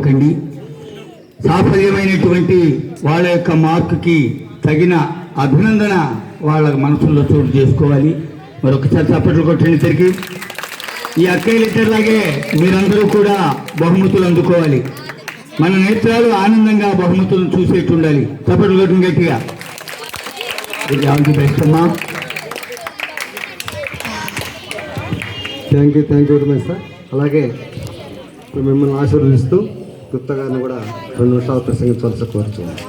మర్చిపోకండి సాఫల్యమైనటువంటి వాళ్ళ యొక్క మార్కుకి తగిన అభినందన వాళ్ళ మనసుల్లో చోటు చేసుకోవాలి. మరొకసారి చప్పట్లు కొట్టండి ఇద్దరికి. ఈ అక్కయ్య లీటర్లాగే మీరందరూ కూడా బహుమతులు అందుకోవాలి. మన నేత్రాలు ఆనందంగా బహుమతులను చూసేట్టు ఉండాలి. చప్పట్లు కొట్టండి గట్టిగా. బెస్ట్ అమ్మా. Thank you thank you very much sir అలాగే మిమ్మల్ని ఆశీర్వదిస్తూ గుప్తా గారిని కూడా రెండు నిమిషాలు ప్రసంగించవలసి కోరుతున్నాను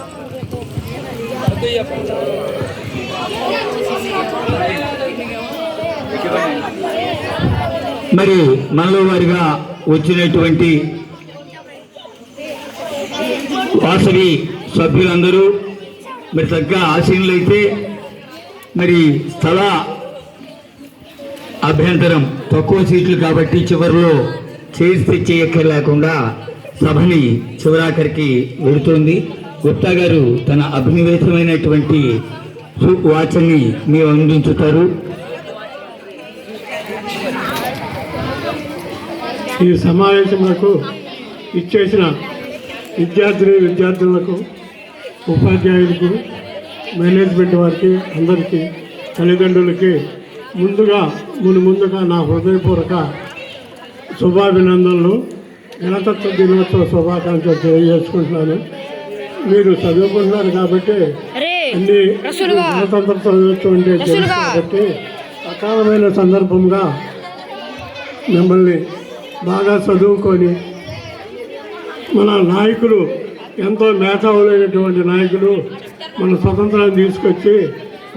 మరి మనలో వారిగా వచ్చినటువంటి వాసవి సభ్యులందరూ మరి చక్కగా అయితే మరి స్థల అభ్యంతరం తక్కువ సీట్లు కాబట్టి చివరిలో చేసి తెచ్చేయక్క లేకుండా సభని చివరాఖరికి వెళుతోంది గుప్తా గారు తన అభినివేశమైనటువంటి సు- వాచని మేము అందించుతారు. ఈ సమావేశములకు ఇచ్చేసిన విద్యార్థిని విద్యార్థులకు ఉపాధ్యాయులకు మేనేజ్మెంట్ వారికి అందరికీ తల్లిదండ్రులకి ముందుగా మును ముందుగా నా హృదయపూర్వక శుభాభినందనలు. గణతత్వ దినోత్సవ శుభాకాంక్షలు తెలియజేసుకుంటున్నాను మీరు చదువుకుంటున్నారు కాబట్టి అన్ని. గణతంత్ర దినోత్సవం అంటే తెలుసు రసూలుగా. కాబట్టి అకాలమైన సందర్భంగా మిమ్మల్ని బాగా చదువుకొని మన నాయకులు ఎంతో మేధావులైనటువంటి నాయకులు మన స్వతంత్రాన్ని తీసుకొచ్చి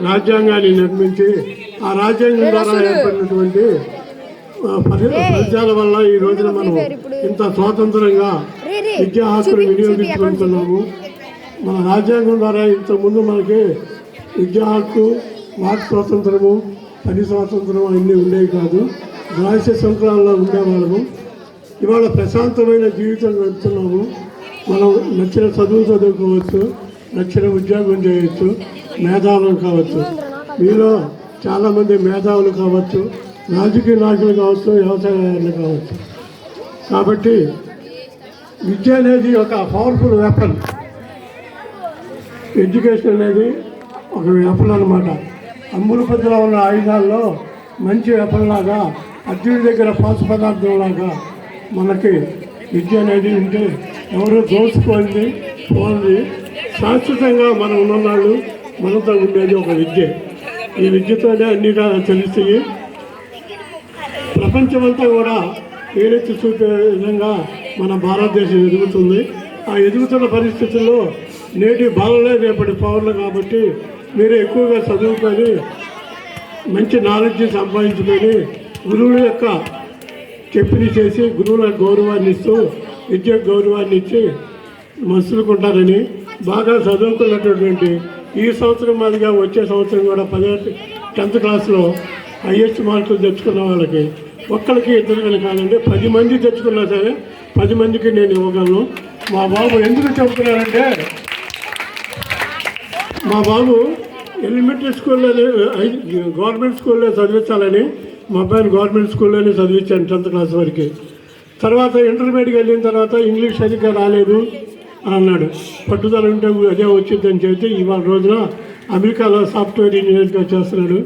రాజ్యాంగాన్ని నిర్మించి ఆ రాజ్యాంగం ద్వారా ఏర్పడినటువంటి ఫలితాల వల్ల ఈ రోజున మనం ఇంత స్వాతంత్రంగా విద్యా హక్కులు వినియోగించుకుంటున్నాము. మన రాజ్యాంగం ద్వారా ఇంతకుముందు మనకి విద్యా హక్కు వాక్ స్వాతంత్రము పని స్వాతంత్రం అన్నీ ఉండేవి కాదు. రహస్య సంక్రాంలో ఉండేవాళ్ళము. ఇవాళ ప్రశాంతమైన జీవితం గడుపుతున్నాము. మనం నచ్చిన చదువు చదువుకోవచ్చు నచ్చిన ఉద్యోగం చేయొచ్చు మేధావులు కావచ్చు. మీలో చాలామంది మేధావులు కావచ్చు. రాజకీయ నాయకులు కావచ్చు వ్యవసాయదారులు కావచ్చు. కాబట్టి విద్య అనేది ఒక పవర్ఫుల్ వెపన్ ఎడ్యుకేషన్ అనేది ఒక వెపన్ అనమాట అమ్ముల పద్ధతిలో ఉన్న ఆయుధాల్లో మంచి వెపన్ లాగా అర్జునుడి దగ్గర పాసు పదార్థం లాగా మనకి విద్య అనేది ఉంటే ఎవరు దోచుకోండి పోంది. శాశ్వతంగా మనం ఉన్నవాళ్ళు మనతో ఉండేది ఒక విద్య. ఈ విద్యతోనే అన్ని తెలుస్తాయి ప్రపంచమంతా కూడా ఏలెత్తి చూపే విధంగా మన భారతదేశం ఎదుగుతుంది. ఆ ఎదుగుతున్న పరిస్థితుల్లో నేటి బాలలే రేపటి పౌరులు కాబట్టి మీరు ఎక్కువగా చదువుకొని మంచి నాలెడ్జ్ సంపాదించుకొని గురువుల యొక్క చెప్పిని చేసి గురువుల గౌరవాన్ని ఇస్తూ విద్యకు గౌరవాన్ని ఇచ్చి మసులుకుంటారని బాగా చదువుకున్నటువంటి ఈ సంవత్సరం మాదిరిగా వచ్చే సంవత్సరం కూడా పదే టెన్త్ క్లాస్లో హయ్యెస్ట్ మార్కులు తెచ్చుకున్న వాళ్ళకి ఒక్కరికి ఇద్దరు కాదండి పది మంది తెచ్చుకున్నా సరే పది మందికి నేను ఇవ్వగలను. మా బాబు ఎందుకు చెబుతున్నారంటే మా బాబు ఎలిమెంటరీ స్కూల్లోనే గవర్నమెంట్ స్కూల్లో చదివించాలని మా అబ్బాయిని గవర్నమెంట్ స్కూల్లోనే చదివించాను టెన్త్ క్లాస్ వరకు. తర్వాత ఇంటర్మీడియట్కి వెళ్ళిన తర్వాత ఇంగ్లీష్ సరిగ్గా రాలేదు అని అన్నాడు. పట్టుదల ఉంటే అదే వచ్చిందని చెబితే ఇవాళ రోజున అమెరికాలో సాఫ్ట్వేర్ ఇంజనీర్గా చేస్తున్నాడు.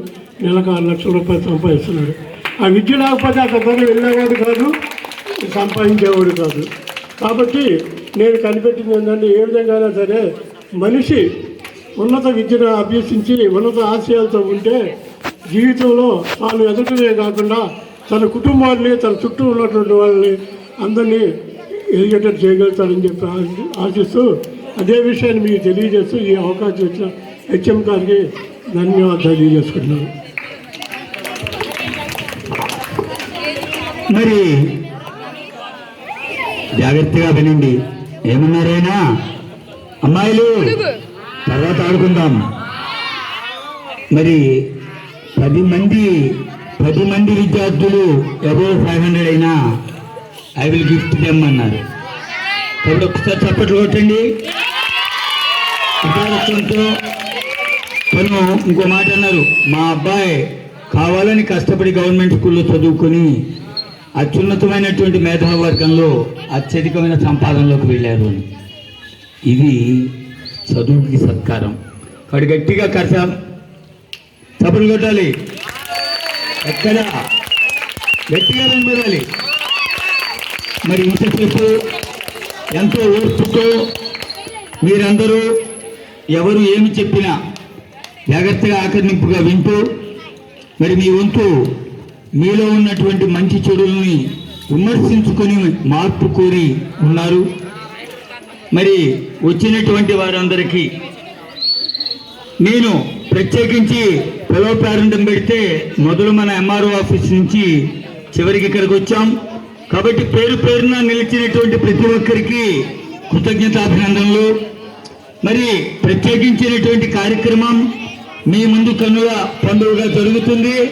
నెలకు ఆరు లక్షల రూపాయలు సంపాదిస్తున్నాడు. ఆ విద్య లేకపోతే అతను వెళ్ళేవాడు కాదు సంపాదించేవాడు కాదు. కాబట్టి నేను కనిపెట్టింది ఏంటంటే ఏ విధంగా సరే మనిషి ఉన్నత విద్యను అభ్యసించి ఉన్నత ఆశయాలతో ఉంటే జీవితంలో తాను ఎదటమే కాకుండా తన కుటుంబాన్ని తన చుట్టూ ఉన్నటువంటి వాళ్ళని అందరినీ ఎదిగేటట్టు చేయగలుగుతాడని చెప్పి ఆశిస్తూ అదే విషయాన్ని మీకు తెలియజేస్తూ ఈ అవకాశం ఇచ్చిన హెచ్ఎం గారికి ధన్యవాదాలు తెలియజేసుకుంటున్నాను. మరి జాగ్రత్తగా వినండి. ఏమన్నారైనా? అమ్మాయిలు తర్వాత ఆడుకుందాం. మరి పది మంది పది మంది విద్యార్థులు అబౌవ్ ఫైవ్ హండ్రెడ్ అయినా ఐ విల్ గిఫ్ట్ దెమ్ అన్నారు. కాబట్టి ఒకసారి చప్పట్లు కొట్టండి. తను ఇంకో మాట అన్నారు. మా అబ్బాయి కావాలని కష్టపడి గవర్నమెంట్ స్కూల్లో చదువుకొని అత్యున్నతమైనటువంటి మేధావర్గంలో అత్యధికమైన సంపాదనలోకి వెళ్ళారు అని. ఇది చదువుకి సత్కారం. వాడు గట్టిగా కరచాం చపలు కొట్టాలి. ఎక్కడ? గట్టిగా నిలబడాలి. మరి ఇంతసేపు ఎంతో ఓర్పుతో మీరందరూ ఎవరు ఏమి చెప్పినా జాగ్రత్తగా ఆకర్ణింపుగా వింటూ మరి మీ వంతు మీలో ఉన్నటువంటి మంచి చెడుల్ని విమర్శించుకొని మార్పు కోరి ఉన్నారు. మరి వచ్చినటువంటి వారందరికీ నేను ప్రత్యేకించి పిలవ ప్రారంభం పెడితే మొదలు మన ఎంఆర్ఓ ఆఫీస్ నుంచి చివరికి ఇక్కడికి వచ్చాం. కాబట్టి పేరు పేరున నిలిచినటువంటి ప్రతి ఒక్కరికి కృతజ్ఞతాభినందనలు. మరి ప్రత్యేకించినటువంటి కార్యక్రమం మీ ముందు కన్నుల పండుగగా జరుగుతుంది.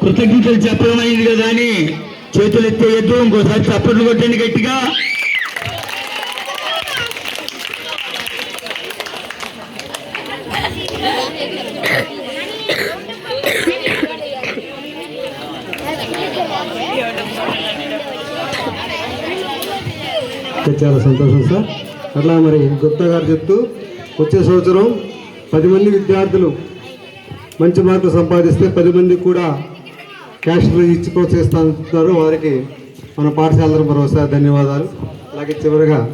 కృతజ్ఞతలు చెప్పడం అయింది కదా అని చేతులు ఎత్తేయద్దు ఇంకోసారి చప్పట్లు కొట్టండి గట్టిగా. చాలా సంతోషం సార్. అట్లా మరి గుప్తా గారు చెప్తూ వచ్చే సంవత్సరం పది మంది విద్యార్థులు మంచి మార్కులు సంపాదిస్తే పది మందికి కూడా క్యాష్ ఇచ్చి ప్రోత్సహిస్తున్నారు వారికి మన పాఠశాల మరోసారి ధన్యవాదాలు. అలాగే చివరిగా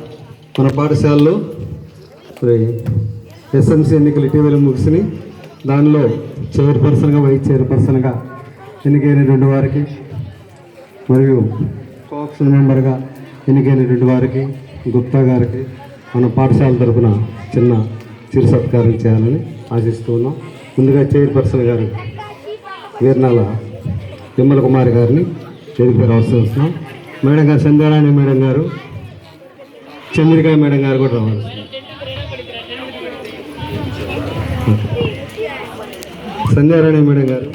మన పాఠశాలలో మరి ఎస్ఎంసీ ఎన్నికలు ఇటీవల ముగిసినాయి. దానిలో చైర్పర్సన్గా వైస్ చైర్పర్సన్గా ఎన్నికైనటువంటి వారికి మరియు కోఆప్షన్ మెంబర్గా ఎన్నికైనటువంటి వారికి గుప్తా గారికి మన పాఠశాల తరఫున చిన్న చిరు సత్కారం చేయాలని ఆశిస్తూ ఉన్నాం. ముందుగా చైర్పర్సన్ గారు వీర్నాల విమల కుమార్ గారిని వేదికపై అవసరం మేడం గారు సంధ్యారాణి మేడం గారు చంద్రిక మేడం గారు కూడా రావాలి. సంధ్యారాణి మేడం గారు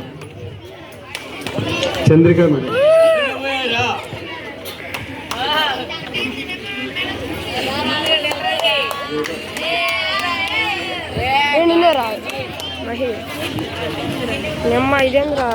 చంద్రిక మేడం నిమ్మ ఇదేం రా.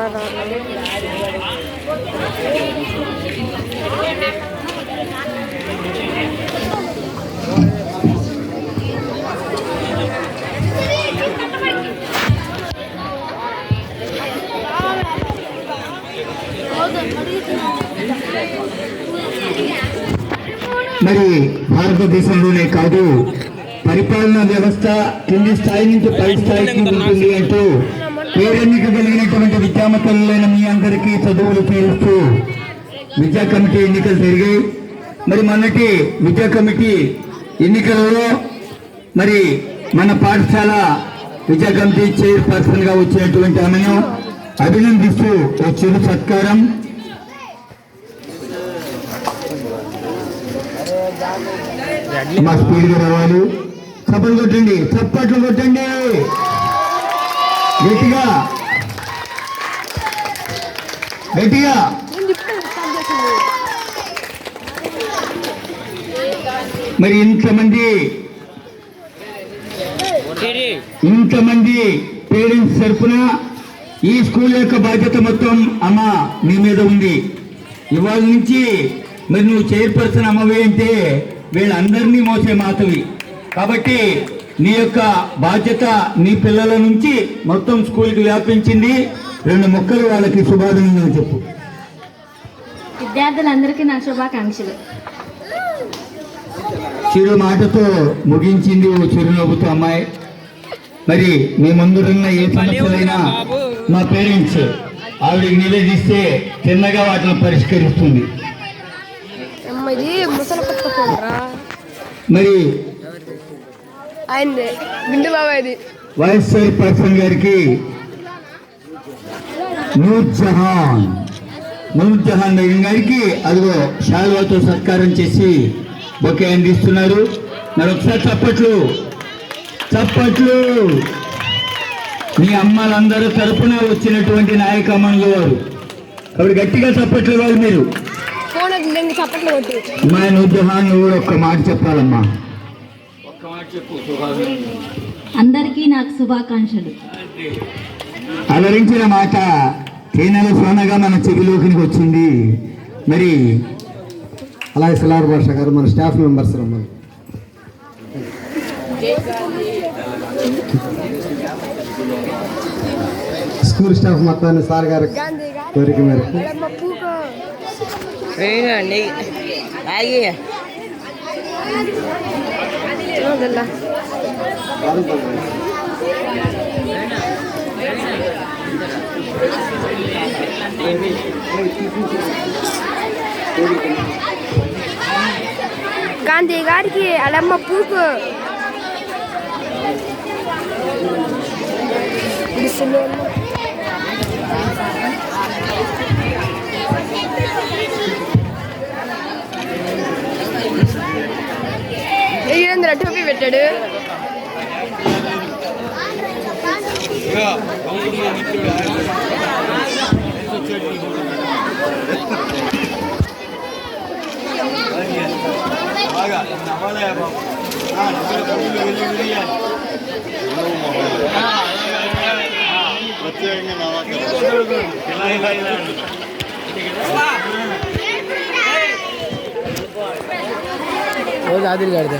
మరి భారతదేశంలోనే కాదు పరిపాలనా వ్యవస్థ కింది స్థాయి నుంచి పై స్థాయికి ఉంటుంది అంటూ పేరెన్నిక కలిగినటువంటి విద్యామతలైన మీ అందరికీ చదువులు తీరుస్తూ విద్యా కమిటీ ఎన్నికలు జరిగాయి. మరి మొన్నటి విద్యా కమిటీ ఎన్నికలలో మరి మన పాఠశాల విద్యా కమిటీ చైర్పర్సన్గా వచ్చినటువంటి ఆమెను అభినందిస్తూ ఓ చిరు సత్కారం. మా స్పీడ్గా రావాలి. చప్పట్లు కొట్టండి చప్పట్లు కొట్టండి. గట్టిగా. గట్టిగా. మరి ఇంతమంది ఇంతమంది పేరెంట్స్ తరఫున ఈ స్కూల్ యొక్క బాధ్యత మొత్తం అమ్మ మీ మీద ఉంది. ఇవాళ నుంచి మరి నువ్వు చైర్పర్సన్ అమ్మవి అంటే వీళ్ళందరినీ మోసే మాతవి కాబట్టి నీ యొక్క బాధ్యత నీ పిల్లల నుంచి మొత్తం స్కూల్కి వ్యాపించింది. రెండు మొక్కలు వాళ్ళకి శుభాభినందనలు చెప్పు. విద్యార్థులందరికీ నా శుభాకాంక్షలు. చిరు మాటతో ముగించింది ఓ చిరునవ్వుతో అమ్మాయి. మరి మీ ముందున్న ఏ సమస్యలైనా మా పేరెంట్స్ ఆవిడకి నివేదిస్తే చిన్నగా వాటిని పరిష్కరిస్తుంది. మరి ఆయనదే వైస్ చైర్పర్సన్ గారికి నూర్ జహాన్ నూర్ జహాన్ బేగం గారికి అదిగో శాల్వాతో సత్కారం చేసి బొకే అందిస్తున్నారు. మరి ఒకసారి చప్పట్లు చప్పట్లు. మీ అమ్మలందరూ తరపున వచ్చినటువంటి నాయకమ్మలు వారు కాబట్టి గట్టిగా చప్పట్లు వాళ్ళు మీరు. మా నూర్ జహాన్ నువ్వు ఒక్క మాట చెప్పాలమ్మా. అందరికీ నాకు శుభాకాంక్షలు. అలరించిన మాట తేనెల సోనగా మన చెవిలోకి వచ్చింది. మరి అలాగే సిలార్ భాష గారు మన స్టాఫ్ మెంబర్స్ రమ్మని. స్కూల్ స్టాఫ్ మొత్తాన్ని సార్ గారి కోరిక మేరకు. అడమ్మ അതല്ല காந்தி காரிக்கு அலம்ம பூக்கு சொல்லு టోపీ పెట్టాడు రోజు ఆదిల్ గారిదే